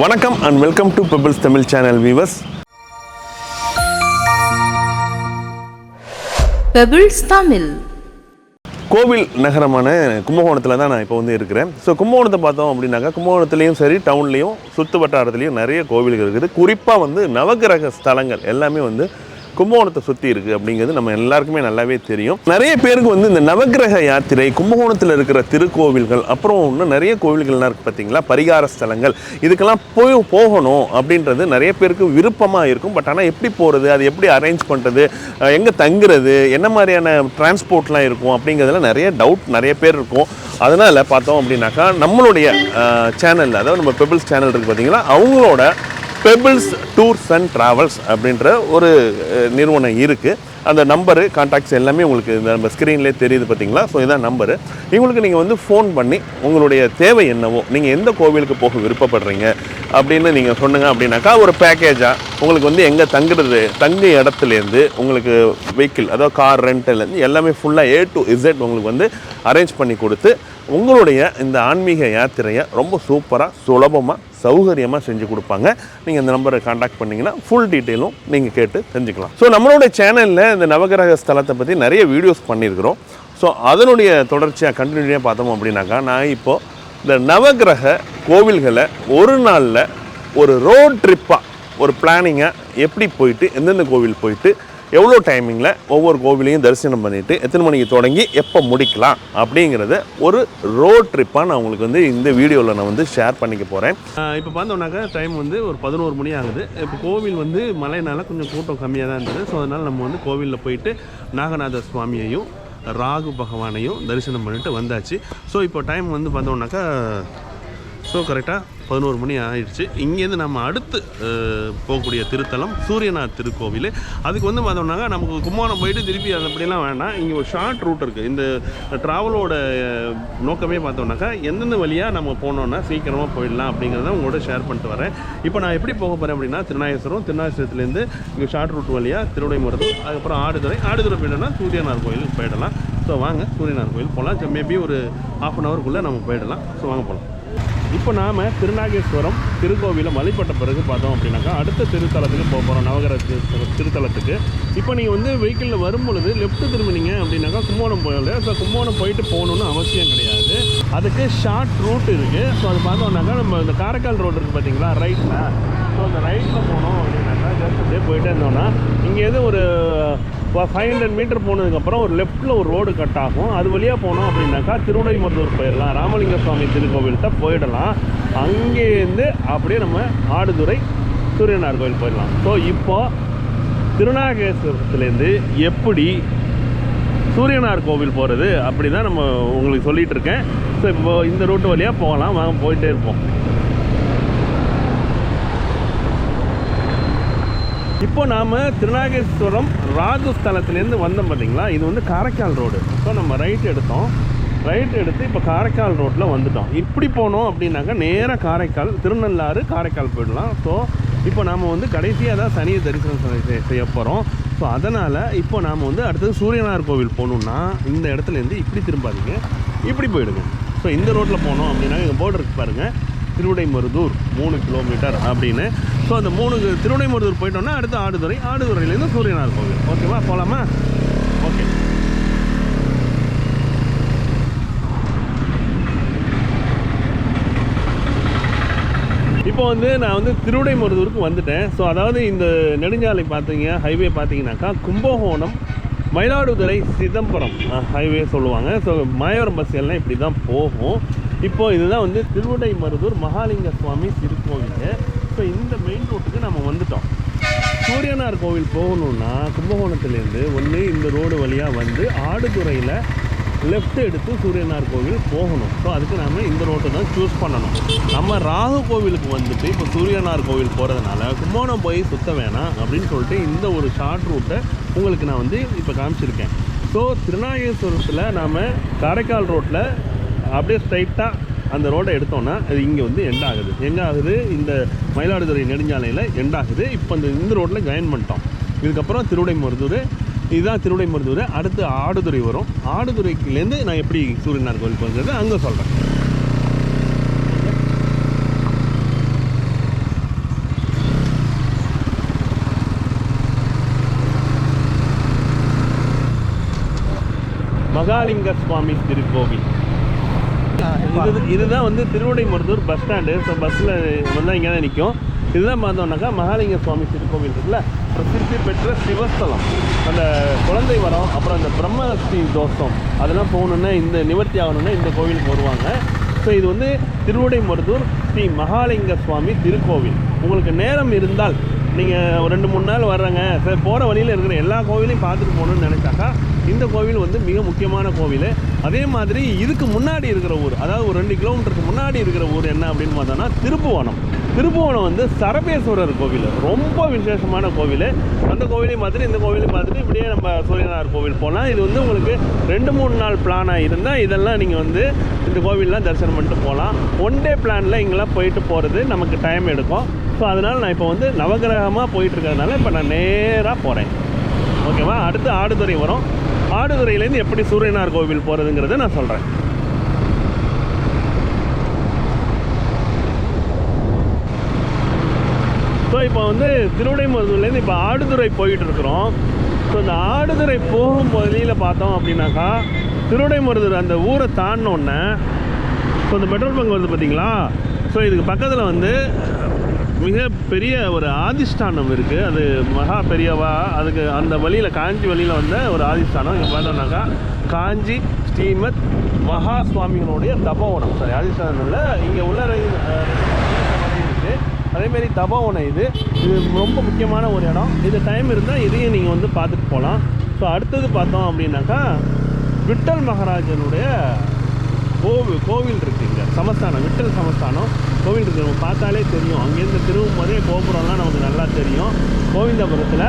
வணக்கம் and welcome to pebbles Tamil channel viewers pebbles Tamil கோவில் நகரமான கும்பகோணத்தில் தான் நான் இப்போ வந்து இருக்கிறேன். ஸோ கும்பகோணத்தை பார்த்தோம் அப்படின்னாக்கா கும்பகோணத்துலேயும் சரி டவுன்லேயும் சுற்று வட்டாரத்துலேயும் நிறைய கோவில்கள் இருக்குது. குறிப்பாக வந்து நவகிரக ஸ்தலங்கள் எல்லாமே வந்து கும்பகோணத்தை சுற்றி இருக்குது அப்படிங்கிறது நம்ம எல்லாருக்குமே நல்லாவே தெரியும். நிறைய பேருக்கு வந்து இந்த நவகிரக யாத்திரை கும்பகோணத்தில் இருக்கிற திருக்கோவில்கள் அப்புறம் இன்னும் நிறைய கோவில்கள்லாம் இருக்குது பார்த்தீங்களா பரிகார ஸ்தலங்கள். இதுக்கெல்லாம் போய் போகணும் அப்படின்றது நிறைய பேருக்கு விருப்பமாக இருக்கும். பட் ஆனால் எப்படி போகிறது அது எப்படி அரேஞ்ச் பண்ணுறது எங்கே தங்குறது என்ன மாதிரியான டிரான்ஸ்போர்ட்லாம் இருக்கும் அப்படிங்கிறதுல நிறைய டவுட் நிறைய பேர் இருக்கும். அதனால் பார்த்தோம் அப்படின்னாக்கா நம்மளுடைய சேனலில் அதாவது நம்ம பெபிள்ஸ் சேனல் இருக்குது பார்த்தீங்களா அவங்களோட பெபிள்ஸ் டூர்ஸ் அண்ட் ட்ராவல்ஸ் அப்படின்ற ஒரு நிறுவனம் இருக்குது அந்த நம்பரு கான்டாக்ட்ஸ் எல்லாமே உங்களுக்கு இந்த நம்ம ஸ்க்ரீன்லேயே தெரியுது பார்த்தீங்களா ஸோ இதான் நம்பரு இவங்களுக்கு நீங்கள் வந்து ஃபோன் பண்ணி உங்களுடைய தேவை என்னவோ நீங்கள் எந்த கோவிலுக்கு போக விருப்பப்படுறீங்க அப்படின்னு நீங்கள் சொன்னுங்க அப்படின்னாக்கா ஒரு பேக்கேஜாக உங்களுக்கு வந்து எங்கே தங்குறது தங்கு இடத்துலேருந்து உங்களுக்கு வெஹிக்கிள் அதாவது கார் ரெண்ட்லேருந்து எல்லாமே ஃபுல்லாக ஏ டு இசட் உங்களுக்கு வந்து அரேஞ்ச் பண்ணி கொடுத்து உங்களுடைய இந்த ஆன்மீக யாத்திரையை ரொம்ப சூப்பராக சுலபமாக சௌகரியமாக செஞ்சு கொடுப்பாங்க. நீங்கள் இந்த நம்பரை காண்டாக்ட் பண்ணிங்கன்னா ஃபுல் டீட்டெயிலும் நீங்கள் கேட்டு தெரிஞ்சுக்கலாம். ஸோ நம்மளோட சேனலில் இந்த நவகிரக ஸ்தலத்தை பற்றி நிறைய வீடியோஸ் பண்ணியிருக்கிறோம். ஸோ அதனுடைய தொடர்ச்சியாக கண்டினியூட்டியாக பார்த்தோம் அப்படின்னாக்கா நான் இப்போது இந்த நவகிரக கோவில்களை ஒரு நாளில் ஒரு ரோட் ட்ரிப்பாக ஒரு பிளானிங்காக எப்படி போயிட்டு எந்தெந்த கோவில் போயிட்டு எவ்வளோ டைமிங்கில் ஒவ்வொரு கோவிலையும் தரிசனம் பண்ணிவிட்டு எத்தனை மணிக்கு தொடங்கி எப்போ முடிக்கலாம் அப்படிங்கிறத ஒரு ரோட் ட்ரிப்பாக நான் உங்களுக்கு வந்து இந்த வீடியோவில் நான் வந்து ஷேர் பண்ணிக்க போகிறேன் இப்போ பார்த்தோம்னாக்கா டைம் வந்து ஒரு பதினோரு மணி ஆகுது. இப்போ கோவில் வந்து மழைனால கொஞ்சம் கூட்டம் கம்மியாக தான் இருந்தது. ஸோ அதனால் நம்ம வந்து கோவிலில் போயிட்டு நாகநாத சுவாமியையும் ராகு பகவானையும் தரிசனம் பண்ணிட்டு வந்தாச்சு. ஸோ இப்போ டைம் வந்து பார்த்தோம்னாக்கா ஸோ கரெக்டாக பதினோரு மணி ஆயிடுச்சு. இங்கேருந்து நம்ம அடுத்து போகக்கூடிய திருத்தலம் சூரியநாத் திருக்கோவில். அதுக்கு வந்து பார்த்தோம்னாங்க நமக்கு கும்பகோணம் போயிட்டு திருப்பி அது அப்படிலாம் வேண்டாம். இங்கே ஒரு ஷார்ட் ரூட் இருக்குது இந்த ட்ராவலோட நோக்கமே பார்த்தோம்னாக்கா எந்தெந்த வழியாக நம்ம போனோம்னா சீக்கிரமாக போயிடலாம் அப்படிங்கிறத உங்களோட ஷேர் பண்ணிட்டு வரேன். இப்போ நான் எப்படி போக போகிறேன் அப்படின்னா திருநாகேஸ்வரம் திருநாகேஸ்வரத்துலேருந்து இங்கே ஷார்ட் ரூட் வழியாக திருவிடைமுறை அதுக்கப்புறம் ஆடுதுறை. ஆடுதுறை போயிட்டோம்னா சூரியனார் கோயிலுக்கு போயிடலாம். ஸோ வாங்க சூரியனார் கோயில் போகலாம் மேபி ஒரு ஆஃப் அன் ஹவருக்குள்ளே நம்ம போயிடலாம். ஸோ வாங்க போகலாம் இப்போ நாம் திருநாகேஸ்வரம் திருக்கோவிலை வழிபட்ட பிறகு பார்த்தோம் அப்படின்னாக்கா அடுத்த திருத்தலத்துக்கு போக போகிறோம் நவகர திருத்தலத்துக்கு. இப்போ நீங்கள் வந்து வெஹிக்கிளில் வரும் பொழுது லெஃப்ட் திரும்பினீங்க அப்படின்னாக்கா கும்போணம் போயிடல ஸோ கும்போணம் போயிட்டு போகணுன்னு அவசியம் கிடையாது. அதுக்கு ஷார்ட் ரூட் இருக்குது ஸோ அது பார்த்தோம்னாக்கா நம்ம இந்த காரைக்கால் ரோடு இருக்குது பார்த்தீங்களா? ரைட்டில் ஸோ அந்த ரைட்டில் போனோம் அப்படின்னாக்கா ஜஸ்ட் அப்படியே போயிட்டே இருந்தோம்னா எது ஒரு ஃபைவ் ஹண்ட்ரட் மீட்டர் போனதுக்கப்புறம் ஒரு லெஃப்ட்டில் ஒரு ரோடு கட் ஆகும். அது வழியாக போனோம் அப்படின்னாக்கா திருவிடைமருதூர் போயிடலாம். ராமலிங்க சுவாமி திருக்கோவில்கிட்ட போயிடலாம். அங்கேருந்து அப்படியே நம்ம ஆடுதுறை சூரியனார் கோவில் போயிடலாம். ஸோ இப்போ திருநாகேஸ்வரத்துலேருந்து எப்படி சூரியனார் கோவில் போகிறது அப்படி தான் நம்ம உங்களுக்கு சொல்லிகிட்டு இருக்கேன். ஸோ இப்போ இந்த ரூட்டு வழியாக போகலாம். வாங்க போயிட்டே இருப்போம். இப்போ நாம் திருநாகேஸ்வரம் ராஜஸ்தலத்துலேருந்து வந்தோம் பார்த்தீங்களா இது வந்து காரைக்கால் ரோடு. ஸோ நம்ம ரைட் எடுத்தோம். ரைட் எடுத்து இப்போ காரைக்கால் ரோட்டில் வந்துட்டோம். இப்படி போனோம் அப்படின்னாக்கா நேராக காரைக்கால் திருநள்ளாறு காரைக்கால் போயிடலாம். ஸோ இப்போ நாம் வந்து கடைசியாக தான் சனியை தரிசனம் செய்ய போகிறோம் ஸோ அதனால் இப்போ நாம் வந்து அடுத்தது சூரியனார் கோவில் போகணுன்னா இந்த இடத்துலேருந்து இப்படி திரும்பாதீங்க. இப்படி போயிடுங்க. ஸோ இந்த ரோட்டில் போனோம் அப்படின்னா எங்கள் போர்டு இருக்கு பாருங்கள் திருவிடைமருதூர் மூணு கிலோமீட்டர் அப்படின்னு. ஸோ அந்த மூணு திருவிடைமருதூர் போயிட்டோம்னா அடுத்து ஆடுதுறை. ஆடுதுறையிலேருந்து சூரியனார் கோவில். ஓகேவா போகலாமா ஓகே இப்போ வந்து நான் வந்து திருவிடைமருதூருக்கு வந்துட்டேன். ஸோ அதாவது இந்த நெடுஞ்சாலை பார்த்தீங்க ஹைவே பார்த்தீங்கன்னாக்கா கும்பகோணம் மயிலாடுதுறை சிதம்பரம் ஹைவே சொல்லுவாங்க. ஸோ மாயவரம் பஸ் எல்லாம் இப்படி தான் போகும். இப்போ இதுதான் வந்து திருவிடைமருதூர் மகாலிங்க சுவாமி திருக்கோவில். ஸோ இந்த மெயின் ரோட்டுக்கு நம்ம வந்துட்டோம். சூரியனார் கோவில் போகணுன்னா கும்பகோணத்துலேருந்து ஒன்று இந்த ரோடு வழியாக வந்து ஆடுதுறையில் லெஃப்ட் எடுத்து சூரியனார் கோவில் போகணும். ஸோ அதுக்கு நம்ம இந்த ரோட்டை தான் சூஸ் பண்ணணும். நம்ம ராகு கோவிலுக்கு வந்துட்டு இப்போ சூரியனார் கோவில் போகிறதுனால கும்பகோணம் போய் சுத்த வேணாம் அப்படின்னு சொல்லிட்டு இந்த ஒரு ஷார்ட் ரூட்டை உங்களுக்கு நான் வந்து இப்போ காமிச்சிருக்கேன். ஸோ திருநாகேஸ்வரத்தில் நாம் காரைக்கால் ரோட்டில் அப்படியே ஸ்ட்ரைட்டாக அந்த ரோடை எடுத்தோன்னா அது இங்கே வந்து எண்ட் ஆகுது. எங்கே ஆகுது? இந்த மயிலாடுதுறை நெடுஞ்சாலையில் எண்ட் ஆகுது. இப்போ இந்த இந்த ரோட்டில் ஜாயின் பண்ணிட்டோம். இதுக்கப்புறம் திருவிடைமருதூர். இதுதான் திருவிடைமருதூர். அடுத்து ஆடுதுறை வரும். ஆடுதுறைக்குலேருந்து நான் எப்படி சூரியனார் கோவில் போகிறது அங்கே சொல்கிறேன் மகாலிங்க சுவாமி திருக்கோவில். இது இதுதான் வந்து திருவிடைமருதூர் பஸ் ஸ்டாண்டு ஸோ பஸ்ஸில் வந்தால் இங்கே தான் நிற்கும் இதுதான் பார்த்தோம்னாக்கா மகாலிங்க சுவாமி திருக்கோவில் இருக்குல்ல? பிரசித்தி பெற்ற சிவஸ்தலம். அந்த குழந்தை வரம் அப்புறம் அந்த பிரம்மஸ்ரீ தோஷம் அதெல்லாம் போகணுன்னா இந்த நிவர்த்தி ஆகணும்னா இந்த கோவிலுக்கு வருவாங்க. ஸோ இது வந்து திருவிடைமருதூர் ஸ்ரீ மகாலிங்க சுவாமி திருக்கோவில். உங்களுக்கு நேரம் இருந்தால் நீங்கள் ஒரு ரெண்டு மூணு நாள் வர்றாங்க. சார் போகிற வழியில் இருக்கிற எல்லா கோவிலையும் பார்த்துட்டு போகணும்னு நினச்சாக்கா இந்த கோவில் வந்து மிக முக்கியமான கோவில். அதே மாதிரி இதுக்கு முன்னாடி இருக்கிற ஊர் அதாவது ஒரு ரெண்டு கிலோமீட்டருக்கு முன்னாடி இருக்கிற ஊர் என்ன அப்படின்னு பார்த்தோன்னா திருப்புவனம். திருப்புவனம் வந்து சரபேஸ்வரர் கோவில் ரொம்ப விசேஷமான கோவில். அந்த கோவிலையும் பார்த்துட்டு இந்த கோவிலையும் பார்த்துட்டு இப்படியே நம்ம சூரியனார் கோவில் போகலாம் இது வந்து உங்களுக்கு ரெண்டு மூணு நாள் பிளானாக இருந்தால் இதெல்லாம் நீங்கள் வந்து இந்த கோவிலெலாம் தரிசனம் பண்ணிட்டு போகலாம் ஒன் டே பிளானில் இங்கெல்லாம் போயிட்டு போகிறது நமக்கு டைம் எடுக்கும். ஸோ அதனால் நான் இப்போ வந்து நவகிரகமாக போயிட்டு இருக்கிறதுனால இப்போ நான் நேராக போகிறேன் ஓகேவா அடுத்து ஆடுதுறை வரும். ஆடுதுறையிலேருந்து எப்படி சூரியனார் கோவில் போகிறதுங்கிறத நான் சொல்கிறேன் ஸோ இப்போ வந்து திருவிடைமருதூர்லேருந்து இப்போ ஆடுதுறை போயிட்டுருக்குறோம். ஸோ இந்த ஆடுதுறை போகும் வழியில் பார்த்தோம் அப்படின்னாக்கா திருவிடைமருதூர் அந்த ஊரை தாண்டினோடனே ஸோ இந்த பெட்ரோல் பங்க் வருது பார்த்தீங்களா? ஸோ இதுக்கு பக்கத்தில் வந்து மிக பெரிய ஒரு ஆதிஷ்டானம் இருக்குது அது மகா பெரியவா? அதுக்கு அந்த வழியில் காஞ்சி வழியில் வந்த ஒரு ஆதிஷ்டானம். இங்கே பார்த்தோம்னாக்கா காஞ்சி ஸ்ரீமத் மகா சுவாமிகளுடைய தபோவனம். சாரி ஆதிஷ்டானம் இல்லை இங்கே உள்ள இருக்குது அதேமாரி தபோவனம் இது. இது ரொம்ப முக்கியமான ஒரு இடம். இது டைம் இருந்தால் இதையும் நீங்கள் வந்து பார்த்துட்டு போகலாம் ஸோ அடுத்தது பார்த்தோம் அப்படின்னாக்கா விட்டல் மகாராஜனுடைய கோவில் கோவில் இருக்குது இங்கே. சமஸ்தானம் விட்டல் சமஸ்தானம். கோவில் இருக்குது நம்ம பார்த்தாலே தெரியும். அங்கேருந்து திரும்பும் போதே கோபுரம்லாம் நமக்கு நல்லா தெரியும். கோவிந்தபுரத்தில்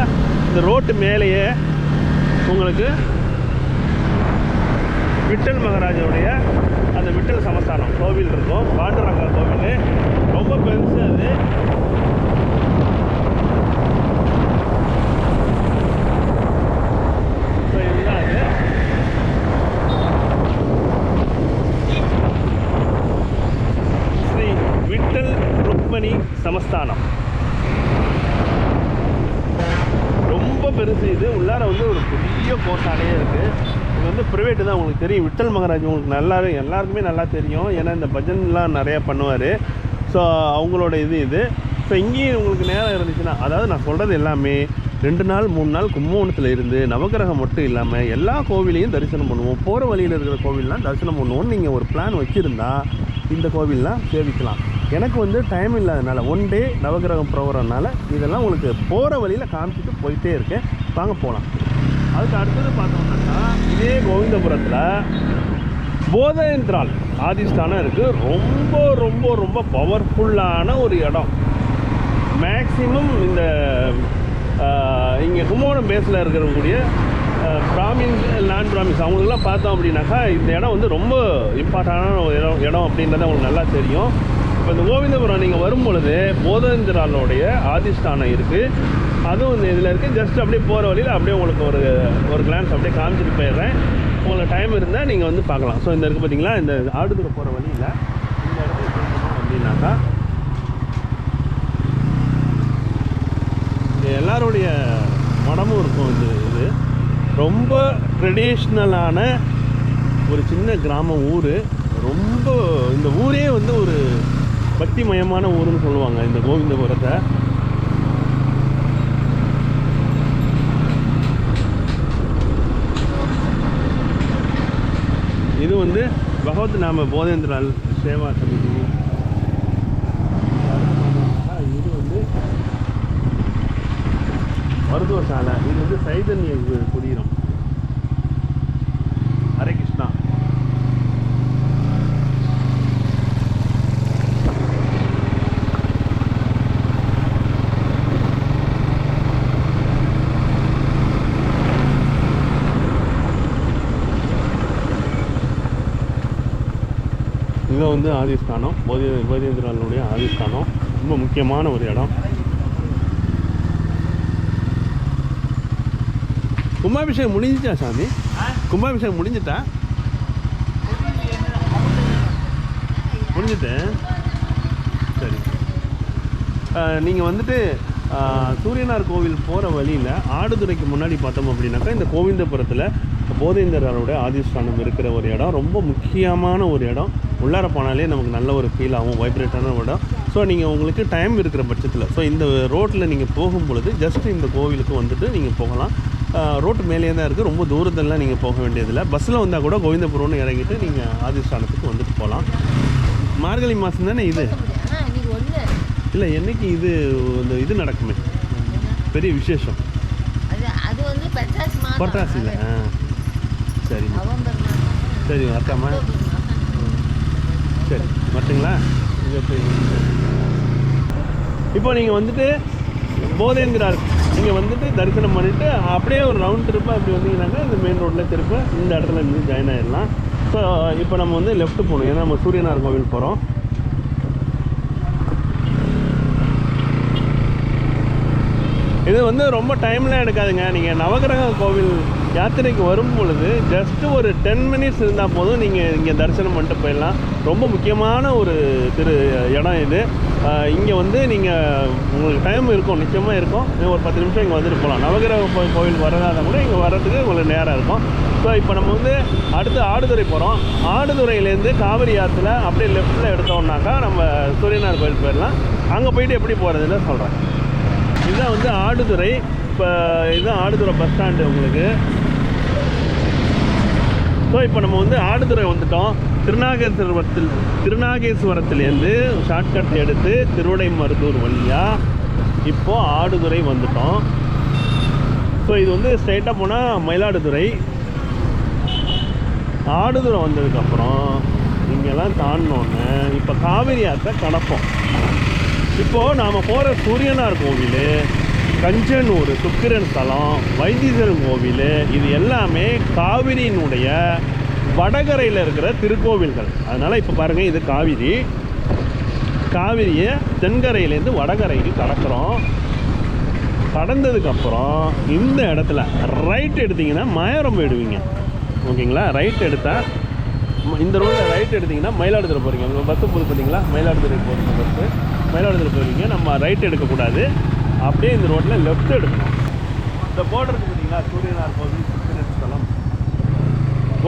இந்த ரோட்டு மேலேயே உங்களுக்கு விட்டல் மகாராஜனுடைய அந்த விட்டல் சமஸ்தானம் கோவில் இருக்கும். பாண்டுரங்கா கோவில். ரொம்ப பெருசு அது ஸோ இதுதான் அது ஸ்ரீ விட்டல் ருக்மணி சமஸ்தானம். ரொம்ப பெருசு இது. உள்ளார வந்து ஒரு பெரிய கோட்டாலே இருக்குது இது வந்து ப்ரைவேட்டு தான் உங்களுக்கு தெரியும். விட்டல் மகராஜ் உங்களுக்கு நல்லா எல்லாருக்குமே நல்லா தெரியும். ஏன்னா இந்த பஜன்லாம் நிறையா பண்ணுவார். ஸோ அவங்களோட இது இது. ஸோ இங்கேயும் உங்களுக்கு நேரம் இருந்துச்சுன்னா அதாவது நான் சொல்கிறது எல்லாமே ரெண்டு நாள் மூணு நாள் கும்பகோணத்தில் இருந்து நவகிரகம் மட்டும் இல்லாமல் எல்லா கோவிலையும் தரிசனம் பண்ணுவோம். போகிற வழியில் இருக்கிற கோவிலெலாம் தரிசனம் பண்ணுவோம்னு நீங்கள் ஒரு பிளான் வச்சுருந்தா இந்த கோவில்லாம் சேவிக்கலாம். எனக்கு வந்து டைம் இல்லாதனால ஒன் டே நவகிரகம் ப்ரோக்ராம்னால இதெல்லாம் உங்களுக்கு போகிற வழியில் காமிச்சிட்டு போயிட்டே இருக்கேன். வாங்க போகலாம் அதுக்கு அடுத்தது பார்த்தோம்னாக்கா இதே கோவிந்தபுரத்தில் போதேந்திரால் ஆதிஸ்தானம் இருக்குது ரொம்ப ரொம்ப ரொம்ப பவர்ஃபுல்லான ஒரு இடம். மேக்ஸிமம் இந்த இங்கே கும்பகோணம் பேஸில் இருக்கிறக்கூடிய பிராமின்ஸ் நான் பிராமின்ஸ் அவங்களுக்குலாம் பார்த்தோம் அப்படின்னாக்கா இந்த இடம் வந்து ரொம்ப இம்பார்ட்டண்டான ஒரு இடம் இடம் அப்படின்றது அவங்களுக்கு நல்லா தெரியும். இப்போ இந்த கோவிந்தபுரம் நீங்கள் வரும் பொழுது போதேந்திராலோடைய ஆதிஷ்டானம் இருக்குது அதுவும் இந்த இதில் இருக்குது ஜஸ்ட் அப்படியே போகிற வழியில் அப்படியே உங்களுக்கு ஒரு ஒரு கிளான்ஸ் அப்படியே காமிச்சிட்டு போயிடுறேன். உங்களுக்கு டைம் இருந்தால் நீங்கள் வந்து பார்க்கலாம். ஸோ இந்த இருக்குது பார்த்தீங்களா இந்த ஆடுதுறை போகிற வழியில் இந்த இடத்துக்கு அப்படின்னாக்கா இங்க எல்லாருடைய மடமும் இருக்கும் இந்த இது. ரொம்ப ட்ரெடிஷ்னலான ஒரு சின்ன கிராம ஊர். ரொம்ப இந்த ஊரே வந்து ஒரு பக்திமயமான ஊருன்னு சொல்லுவாங்க இந்த கோவிந்தபுரத்தை. இது வந்து பகவத் நாம போதேந்திரால் சேவா சமிதி. இது வந்து மருத்துவ சாலை இது வந்து சைதன்ய கு- இது வந்து ஆதிஸ்தானம் போதி போதேந்திராலுடைய ஆதிஸ்தானம் ரொம்ப முக்கியமான ஒரு இடம். கும்பாபிஷேகம் முடிஞ்சிட்டா சாமி? கும்பாபிஷேகம் முடிஞ்சிட்டா? முடிஞ்சிட்டேன் சரி. நீங்கள் வந்துட்டு சூரியனார் கோவில் போகிற வழியில் ஆடுதுறைக்கு முன்னாடி பார்த்தோம் அப்படின்னாக்கா இந்த கோவிந்தபுரத்தில் போதேந்திரரோட ஆதிஷ்டானம் இருக்கிற ஒரு இடம். ரொம்ப முக்கியமான ஒரு இடம். உள்ளார போனாலே நமக்கு நல்ல ஒரு ஃபீல் ஆகும் வைப்ரேட்டான இடம். ஸோ நீங்கள் உங்களுக்கு டைம் இருக்கிற பட்சத்தில் ஸோ இந்த ரோட்டில் நீங்கள் போகும் பொழுது ஜஸ்ட் இந்த கோவிலுக்கு வந்துட்டு நீங்கள் போகலாம். ரோட்டு மேலேயே தான் இருக்குது ரொம்ப தூரத்தெல்லாம் நீங்கள் போக வேண்டியதில்லை. பஸ்ஸில் வந்தால் கூட கோவிந்தபுரம்னு இறங்கிட்டு நீங்கள் ஆதிஷ்டானத்துக்கு வந்துட்டு போகலாம். மார்கழி மாதம் தானே இது? இல்லை என்னைக்கு இது இந்த இது நடக்குமே? பெரிய விசேஷம். அது வந்து பட்டாசு மாதம். பட்டாசில் ஆ. சரி. சரி மாதம் சரி மட்டுங்களா? இது எப்படி? இப்போ நீங்கள் வந்துட்டு போதேந்திரார் நீங்கள் வந்துட்டு தரிசனம் பண்ணிவிட்டு அப்படியே ஒரு ரவுண்ட் ட்ரிப்பாக அப்படி வந்தீங்கன்னாக்கா இந்த மெயின் ரோட்டில் திருப்ப இந்த இடத்துல இருந்து ஜாயின் ஆகிடலாம் ஸோ இப்போ நம்ம வந்து லெஃப்ட் போகணும். ஏன்னா நம்ம சூரியனார் கோவில் போகிறோம் இது வந்து ரொம்ப டைம்லாம் எடுக்காதுங்க. நீங்கள் நவகிரக கோவில் யாத்திரைக்கு வரும் பொழுது ஜஸ்ட்டு ஒரு டென் மினிட்ஸ் இருந்தால் போதும் நீங்கள் இங்கே தரிசனம் பண்ணிட்டு போயிடலாம். ரொம்ப முக்கியமான ஒரு திரு இடம் இது. இங்கே வந்து நீங்கள் உங்களுக்கு டைம் இருக்கும் நிச்சயமாக இருக்கும். ஒரு பத்து நிமிஷம் இங்கே வந்துட்டு போகலாம். நவகிரக கோவில் வரதா இருந்தால் கூட இங்கே வர்றதுக்கு உங்களுக்கு நேரம் இருக்கும். ஸோ இப்போ நம்ம வந்து அடுத்து ஆடுதுறை போகிறோம் ஆடுதுறையிலேருந்து காவிரி ஆற்றுல அப்படியே லெஃப்ட்டில் எடுத்தோம்னாக்கா நம்ம சூரியனார் கோயில் போயிடலாம். அங்கே போயிட்டு எப்படி போகிறதுன்னு சொல்கிறேன் இதுதான் வந்து ஆடுதுறை. இப்போ இதுதான் ஆடுதுறை பஸ் ஸ்டாண்டு உங்களுக்கு. ஸோ இப்போ நம்ம வந்து ஆடுதுறை வந்துட்டோம். திருநாகேஸ்வரத்தில் திருநாகேஸ்வரத்துலேருந்து ஷார்ட்கட் எடுத்து திருவிடைமருதூர் வழியாக இப்போது ஆடுதுறை வந்துட்டோம். ஸோ இது வந்து ஸ்ட்ரைட்டாக போனால் மயிலாடுதுறை. ஆடுதுறை வந்ததுக்கப்புறம் இங்கெல்லாம் தாண்டினோன்னு இப்போ காவிரி ஆற்றை கடப்போம். இப்போது நாம் போகிற சூரியனார் கோவில் கஞ்சனூர் சுக்கிரன் ஸ்தலம் வைத்தீஸ்வரன் கோவில் இது எல்லாமே காவிரியினுடைய வடகரையில் இருக்கிற திருக்கோவில்கள். அதனால் இப்போ பாருங்கள் இது காவிரி. காவிரியை தென்கரையிலேருந்து வடகரைக்கு கடக்கிறோம். கடந்ததுக்கப்புறம் இந்த இடத்துல ரைட் எடுத்தீங்கன்னா மயரம் போயிடுவீங்க. ஓகேங்களா? ரைட் எடுத்தால் இந்த ரோட்டில் ரைட் எடுத்தீங்கன்னா மயிலாடுதுறை போகிறீங்க உங்கள் பஸ்ஸு போது பார்த்தீங்களா? மயிலாடுதுறை போகிறீங்க பஸ்ஸு மயிலாடுதுறை போகிறீங்க நம்ம ரைட் எடுக்கக்கூடாது. அப்படியே இந்த ரோட்டில் லெஃப்ட் எடுக்கணும். இந்த போர்டு இருக்கு பார்த்தீங்களா? சூரியனார் கோவில் ஸ்தலம்.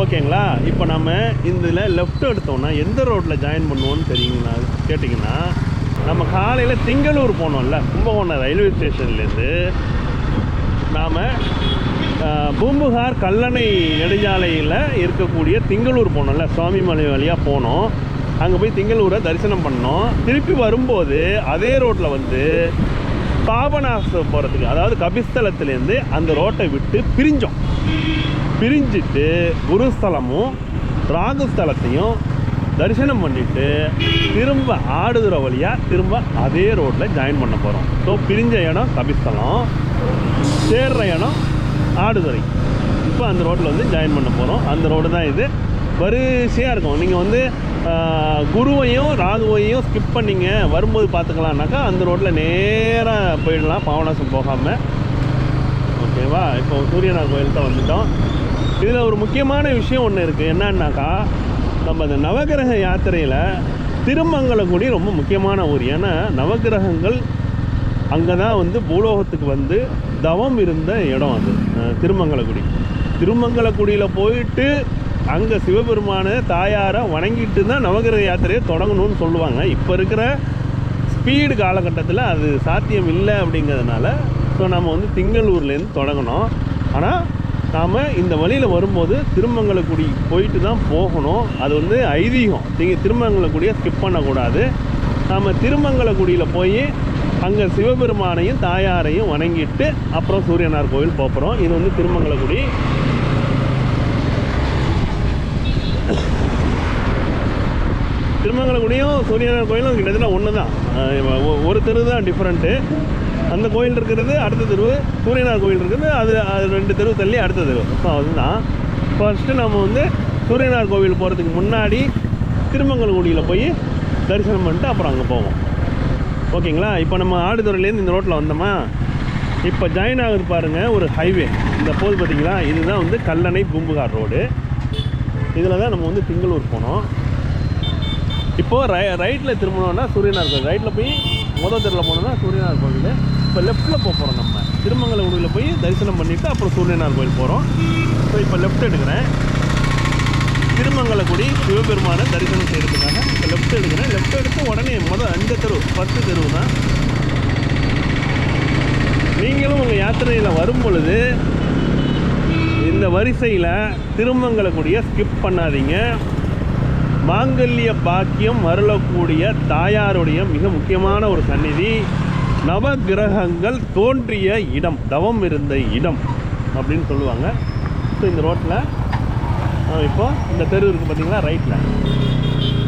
ஓகேங்களா? இப்போ நம்ம இதில் லெஃப்ட் எடுத்தோம்னா எந்த ரோட்டில் ஜாயின் பண்ணுவோன்னு தெரியுங்களா? கேட்டிங்கன்னா நம்ம காலையில் திங்களூர் போனோம்ல. கும்பகோணம் ரயில்வே ஸ்டேஷன்லேருந்து நாம் பூம்புகார் கல்லணை நெடுஞ்சாலையில் இருக்கக்கூடிய திங்களூர் போனோம்ல. சுவாமிமலை வழியாக போனோம். அங்கே போய் திங்களூரை தரிசனம் பண்ணோம். திருப்பி வரும்போது அதே ரோட்டில் வந்து பாபநாசம் போகிறதுக்கு அதாவது கபிஸ்தலத்துலேருந்து அந்த ரோட்டை விட்டு பிரிஞ்சோம். பிரிஞ்சிட்டு குருஸ்தலமும் ராகுஸ்தலத்தையும் தரிசனம் பண்ணிட்டு திரும்ப ஆடுதுறை வழியாக திரும்ப அதே ரோட்டில் ஜாயின் பண்ண போகிறோம் ஸோ பிரிஞ்ச இடம் கபிஸ்தலம் சேர்ற இடம் ஆடுதுறை. இப்போ அந்த ரோட்டில் வந்து ஜாயின் பண்ண போகிறோம் அந்த ரோடு தான் இது. வரிசையாக இருக்கும். நீங்கள் வந்து குருவையும் ராகுவையும் ஸ்கிப் பண்ணிங்க வரும்போது பார்த்துக்கலாம்னாக்கா அந்த ரோட்டில் நேராக போயிடலாம் பாவனாசம் போகாமல் ஓகேவா? இப்போ சூரியனார் கோயில் தான் வந்துட்டோம். இதில் ஒரு முக்கியமான விஷயம் ஒன்று இருக்குது என்னன்னாக்கா நம்ம இந்த நவகிரக யாத்திரையில் திருமங்கலக்குடி ரொம்ப முக்கியமான ஊர். ஏன்னா நவகிரகங்கள் அங்கே தான் வந்து பூலோகத்துக்கு வந்து தவம் இருந்த இடம் அது திருமங்கலக்குடி. திருமங்கலக்குடியில் போயிட்டு அங்கே சிவபெருமான தாயாரை வணங்கிட்டு தான் நவகிரக யாத்திரையை தொடங்கணும்னு சொல்லுவாங்க. இப்போ இருக்கிற ஸ்பீடு காலகட்டத்தில் அது சாத்தியம் இல்லை அப்படிங்கிறதுனால ஸோ நம்ம வந்து திங்களூர்லேருந்து தொடங்கணும். ஆனால் நாம் இந்த வழியில் வரும்போது திருமங்கலக்குடி போயிட்டு தான் போகணும். அது வந்து ஐதீகம். திங்க திருமங்கலக்குடியை ஸ்கிப் பண்ணக்கூடாது. நாம் திருமங்கலக்குடியில் போய் அங்கே சிவபெருமானையும் தாயாரையும் வணங்கிட்டு அப்புறம் சூரியனார் கோவில் போகிறோம் இது வந்து திருமங்கலக்குடி திருமங்கலக்குடியும் சூரியனார் கோயிலும் கிட்டத்தட்ட ஒன்று தான் ஒரு தெரு தான் டிஃப்ரெண்ட்டு அந்த கோயில் இருக்கிறது அடுத்த தெரு சூரியனார் கோயில் இருக்கிறது அது அது ரெண்டு தெரு தள்ளி அடுத்த தெரு ஸோ அதுதான். ஃபஸ்ட்டு நம்ம வந்து சூரியனார் கோவில் போகிறதுக்கு முன்னாடி திருமங்கலக்குடியில் போய் தரிசனம் பண்ணிட்டு அப்புறம் அங்கே போவோம். ஓகேங்களா? இப்போ நம்ம ஆடுதுறையிலேருந்து இந்த ரோட்டில் வந்தோமா? இப்போ ஜாயின் ஆகுது பாருங்கள் ஒரு ஹைவே இந்த போது பார்த்தீங்களா இதுதான் வந்து கல்லணை பூம்புகார் ரோடு இதில் தான் நம்ம வந்து திங்களூர் போனோம். இப்போது ரை ரைட்டில் திரும்பணும்னா சூரியனார் கோவில். ரைட்டில் போய் முதல் தெருவில் போனோம்னா சூரியனார் கோவில். இப்போ லெஃப்ட்டில் போக போகிறோம் நம்ம. திருமங்கலகுடியில் போய் தரிசனம் பண்ணிவிட்டு அப்புறம் சூரியனார் கோயில் போகிறோம் ஸோ இப்போ லெஃப்ட் எடுக்கிறேன். திருமங்கலக்குடி சிவபெருமானை தரிசனம் செய்கிறதுக்காக இப்போ லெஃப்ட் எடுக்கிறேன். லெஃப்ட் எடுத்து உடனே மொதல் அந்த தெரு ஃபஸ்ட்டு தெரு தான். நீங்களும் உங்கள் யாத்திரையில் வரும் பொழுது இந்த வரிசையில் திருமங்கலக்குடியை ஸ்கிப் பண்ணாதீங்க. மாங்கல்ய பாக்கியம் அருளக்கூடிய தாயாருடைய மிக முக்கியமான ஒரு சந்நிதி. நவகிரகங்கள் தோன்றிய இடம் தவம் இருந்த இடம் அப்படின்னு சொல்லுவாங்க. ஸோ இந்த ரோட்டில் இப்போ இந்த தெரு இருக்குது பார்த்தீங்களா ரைட்டில்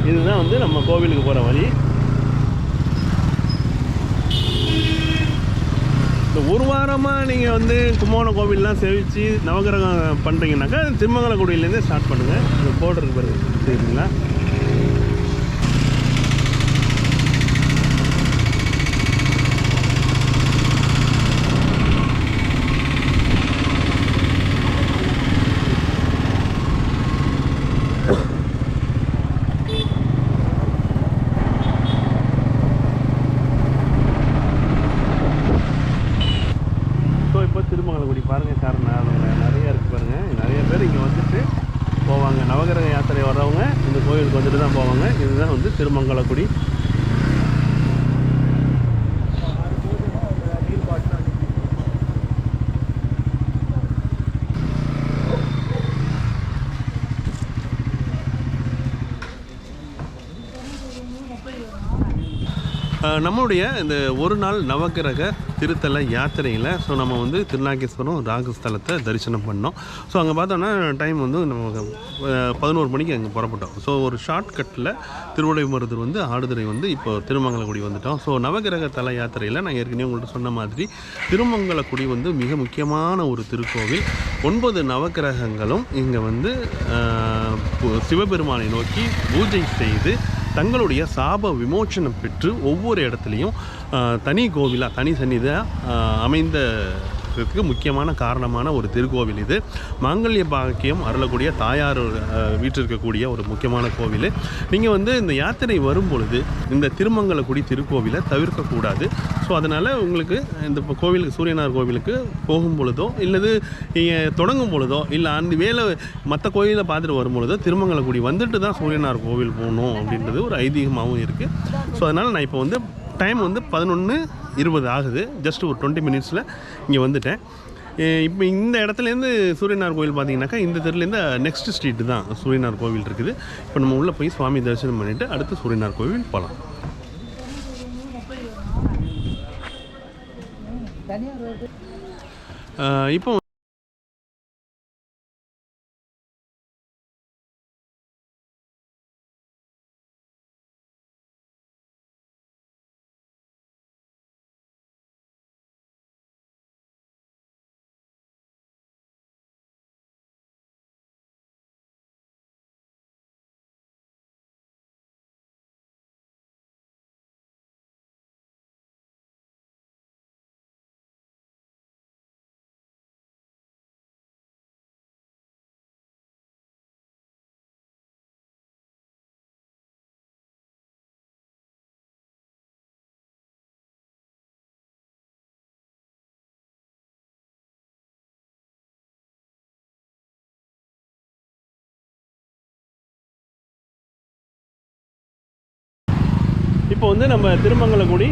இதுதான் வந்து நம்ம கோவிலுக்கு போகிற வழி. ஒரு வாரமாக நீங்கள் வந்து கும்போண கோவில்லாம் செவிச்சு நவகிரகம் பண்ணுறீங்கனாக்கா திருமங்கலக்குடியிலேருந்தே ஸ்டார்ட் பண்ணுங்கள் இந்த போர்டு இருக்கு பாருங்க சரிங்களா ஸோ இப்போ திருமங்கலக்குடி பாருங்கள் காரணம் நிறைய இருக்குது பாருங்கள் நிறைய பேர் இங்கே வந்துட்டு போவாங்க நவகிரக யாத்திரை வர்றவங்க இந்த கோயிலுக்கு வந்துட்டு தான் போவாங்க. இதுதான் வந்து திருமங்கலக்குடி. நம்மளுடைய இந்த ஒரு நாள் நவகிரக திருத்தல யாத்திரையில் ஸோ நம்ம வந்து திருநாகேஸ்வரம் ராகுஸ்தலத்தை தரிசனம் பண்ணோம். ஸோ அங்கே பார்த்தோன்னா டைம் வந்து நமக்கு பதினோரு மணிக்கு அங்கே புறப்பட்டோம். ஸோ ஒரு ஷார்ட்கட்டில் திருவிடைமருதூர் வந்து ஆடுதுறை வந்து இப்போ திருமங்கலக்குடி வந்துட்டோம். ஸோ நவகிரக தல யாத்திரையில் நான் ஏற்கனவே உங்கள்கிட்ட சொன்ன மாதிரி திருமங்கலக்குடி வந்து மிக முக்கியமான ஒரு திருக்கோவில். ஒன்பது நவகிரகங்களும் இங்கே வந்து சிவபெருமானை நோக்கி பூஜை செய்து தங்களுடைய சாப விமோச்சனம் பெற்று ஒவ்வொரு இடத்துலையும் தனி கோவிலாக தனி சன்னிதாக அமைந்த இருக்கிறதுக்கு முக்கியமான காரணமான ஒரு திருக்கோவில் இது. மாங்கல்ய பாக்கியம் அருளக்கூடிய தாயார் வீட்டில் வீற்றிருக்கக்கூடிய ஒரு முக்கியமான கோவில். நீங்கள் வந்து இந்த யாத்திரை வரும் பொழுது இந்த திருமங்கலக்குடி திருக்கோவிலை தவிர்க்கக்கூடாது. ஸோ அதனால் உங்களுக்கு இந்த இப்போ கோவிலுக்கு சூரியனார் கோவிலுக்கு போகும் பொழுதோ இல்லது நீங்கள் தொடங்கும் பொழுதோ இல்லை அந்த வேலை மற்ற கோயிலை பார்த்துட்டு வரும் பொழுதோ திருமங்கலக்குடி வந்துட்டு தான் சூரியனார் கோவில் போகணும் அப்படின்றது ஒரு ஐதீகமாகவும் இருக்குது ஸோ அதனால் நான் இப்போ வந்து டைம் வந்து பதினொன்று இருபது ஆகுது. ஜஸ்ட் ஒரு டுவெண்ட்டி மினிட்ஸில் இங்கே வந்துட்டேன். இப்போ இந்த இடத்துலேருந்து சூரியனார் கோவில் பார்த்தீங்கன்னாக்கா இந்த தெருலேருந்து நெக்ஸ்ட் ஸ்ட்ரீட் தான் சூரியனார் கோவில் இருக்குது. இப்போ நம்ம உள்ளே போய் சுவாமி தரிசனம் பண்ணிவிட்டு அடுத்து சூரியனார் கோவில் போகலாம் இப்போ இப்போ வந்து நம்ம திருமங்கலக்குடி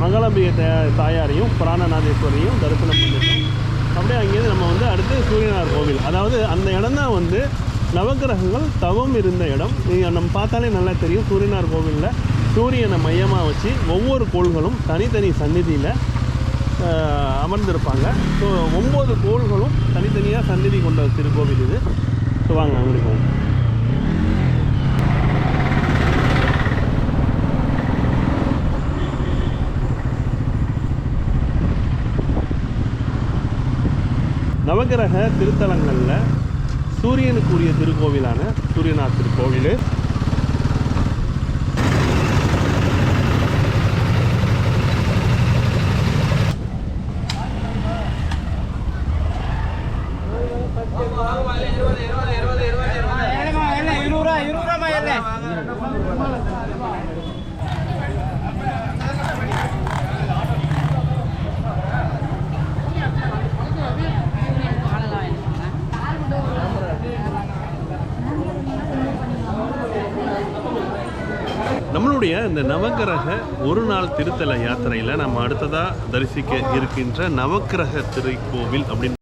மங்களாம்பிகை தாயாரையும் பிராணநாதேஸ்வரையும் தரிசனம் பண்ணிட்டோம் அப்படியே அங்கேருந்து நம்ம வந்து அடுத்து சூரியனார் கோவில். அதாவது அந்த இடம் தான் வந்து நவக்கிரகங்கள் தவம் இருந்த இடம். நீங்கள் நம்ம பார்த்தாலே நல்லா தெரியும். சூரியனார் கோவிலில் சூரியனை மையமாக வச்சு ஒவ்வொரு கோள்களும் தனித்தனி சந்நிதியில் அமர்ந்திருப்பாங்க. ஸோ ஒம்பது கோள்களும் தனித்தனியாக சந்நிதி கொண்ட திருக்கோவில் இது. ஸோ வாங்க அங்கே போவோம். நவகிரக திருத்தலங்களில் சூரியனுக்குரிய திருக்கோவிலான சூரியநாத் திருக்கோவில். இந்த நவக்கிரக ஒரு நாள் திருத்தல யாத்திரையில் நம்ம அடுத்ததாக தரிசிக்க இருக்கின்ற நவக்கிரக திருக்கோவில் அப்படின்னு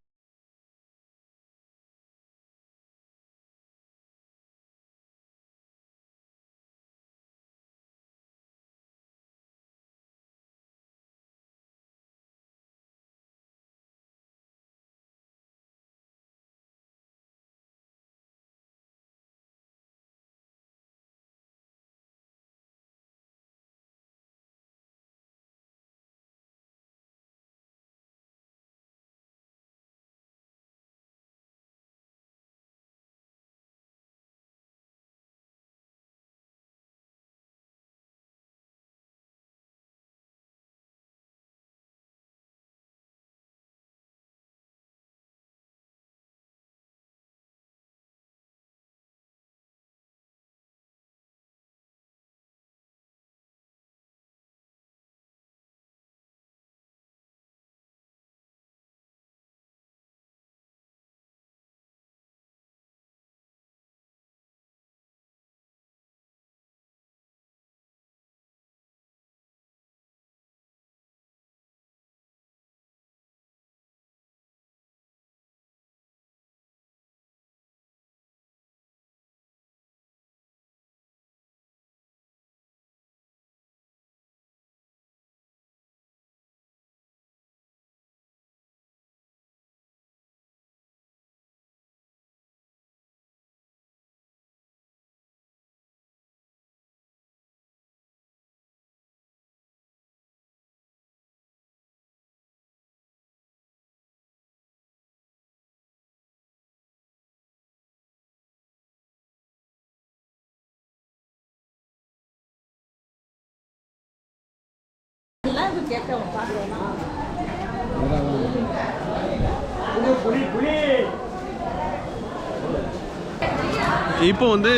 இப்போ வந்து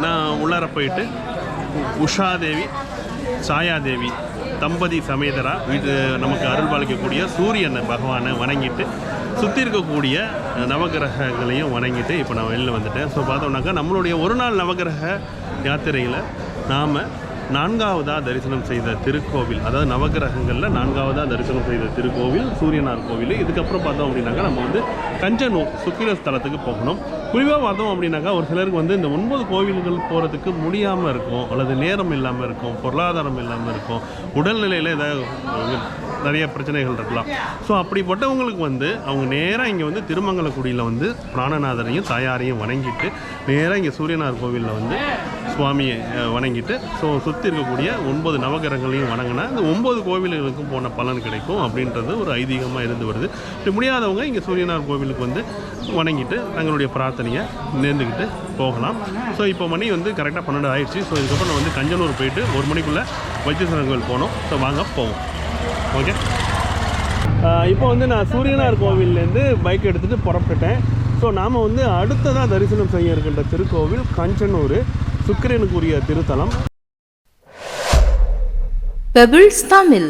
நான் உள்ளார போயிட்டு உஷாதேவி சாயாதேவி தம்பதி சமேதரா இது நமக்கு அருள் பாலிக்கக்கூடிய சூரியனை பகவானை வணங்கிட்டு சுற்றி இருக்கக்கூடிய நவகிரகங்களையும் வணங்கிட்டு இப்போ நான் வெளியில் வந்துட்டேன். ஸோ பார்த்தோம்னாக்கா நம்மளுடைய ஒரு நாள் நவகிரக யாத்திரையில் நாம் நான்காவதாக தரிசனம் செய்த திருக்கோவில் அதாவது நவகிரகங்களில் நான்காவதாக தரிசனம் செய்த திருக்கோவில் சூரியனார் கோவில். இதுக்கப்புறம் பார்த்தோம் அப்படின்னாக்கா நம்ம வந்து கஞ்சனூர் சுக்கிர ஸ்தலத்துக்கு போகணும். குறிப்பாக பார்த்தோம் அப்படின்னாக்கா ஒரு சிலருக்கு வந்து இந்த ஒன்பது கோவில்கள் போகிறதுக்கு முடியாமல் இருக்கும் அல்லது நேரம் இல்லாமல் இருக்கும் பொருளாதாரம் இல்லாமல் இருக்கும் உடல்நிலையில் ஏதாவது நிறைய பிரச்சனைகள் இருக்கலாம். ஸோ அப்படிப்பட்டவங்களுக்கு வந்து அவங்க நேராக இங்கே வந்து திருமங்கலக்குடியில் வந்து பிராணநாதரையும் தாயாரையும் வணங்கிட்டு நேராக இங்கே சூரியனார் கோவிலில் வந்து சுவாமியை வணங்கிட்டு ஸோ சுற்றி இருக்கக்கூடிய ஒன்பது நவகிரகங்களையும் வணங்கினா இந்த ஒன்பது கோவில்களுக்கும் போன பலன் கிடைக்கும் அப்படின்றது ஒரு ஐதீகமாக இருந்து வருது. இப்படி முடியாதவங்க இங்கே சூரியனார் கோவிலுக்கு வந்து வணங்கிட்டு தங்களுடைய பிரார்த்தனையை நேர்ந்துக்கிட்டு போகலாம். ஸோ இப்போ மணி வந்து கரெக்டாக பன்னெண்டு ஆயிடுச்சு. ஸோ இதுக்கப்புறம் நான் வந்து கஞ்சனூர் போயிட்டு ஒரு மணிக்குள்ளே வைத்தீஸ்வரன் கோவில் போகணும் ஸோ வாங்க போவோம். ஓகே இப்போ வந்து நான் சூரியனார் கோவில்லேருந்து பைக் எடுத்துகிட்டு புறப்பட்டுட்டேன். ஸோ நாம் வந்து அடுத்ததாக தரிசனம் செய்ய இருக்கின்ற திருக்கோவில் கஞ்சனூர் சுக்கிரனுக்குரிய திருத்தலம். பெபிள்ஸ் தமிழ்